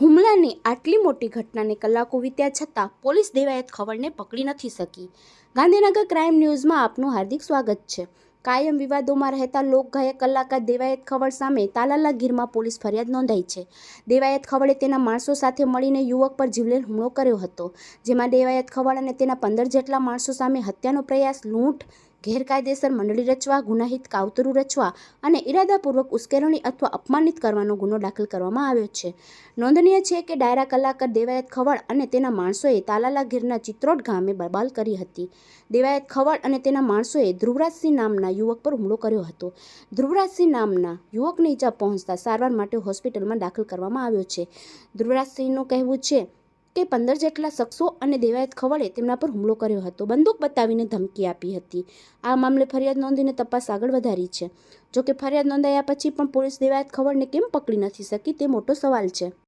હુમલાની આટલી મોટી ઘટનાને કલાકો વીત્યા છતાં પોલીસ દેવાયત ખવડને પકડી નથી શકી. ગાંધીનગર ક્રાઇમ ન્યૂઝમાં આપનું હાર્દિક સ્વાગત છે. કાયમ વિવાદોમાં રહેતા લોકગાયક કલાકાર દેવાયત ખવડ સામે તાલાલા ગીરમાં પોલીસ ફરિયાદ નોંધાઈ છે. દેવાયત ખવડે તેના માણસો સાથે મળીને યુવક પર જીવલેણ હુમલો કર્યો હતો, જેમાં દેવાયત ખવડ અને તેના પંદર જેટલા માણસો સામે હત્યાનો પ્રયાસ, લૂંટ ગેરકાયદેસર મંડળી રચવા, ગુનાહિત, કાવતરું રચવા અને ઇરાદાપૂર્વક ઉશ્કેરણી અથવા અપમાનિત કરવાનો ગુનો દાખલ કરવામાં આવ્યો છે. નોંધનીય છે કે ડાયરા કલાકાર દેવાયત ખવડ અને તેના માણસોએ તાલાલા ગીરના ચિત્રોડ ગામે બબાલ કરી હતી. દેવાયત ખવડ અને તેના માણસોએ ધ્રુવરાજસિંહ નામના યુવક પર હુમલો કર્યો હતો. ધ્રુવરાજસિંહ નામના યુવકને ઈજા પહોંચતા સારવાર માટે હોસ્પિટલમાં દાખલ કરવામાં આવ્યો છે. ધ્રુવરાજસિંહનું કહેવું છે કે પંદર જેટલા શખ્સો અને દેવાયત ખવડે તેમના પર હુમલો કર્યો હતો. બંદૂક બતાવીને ધમકી આપી હતી. આ મામલે ફરિયાદ નોંધીને તપાસ આગળ વધારી છે. જોકે ફરિયાદ નોંધાયા પછી પણ પોલીસ દેવાયત ખવડને કેમ પકડી નથી શકી તે મોટો સવાલ છે.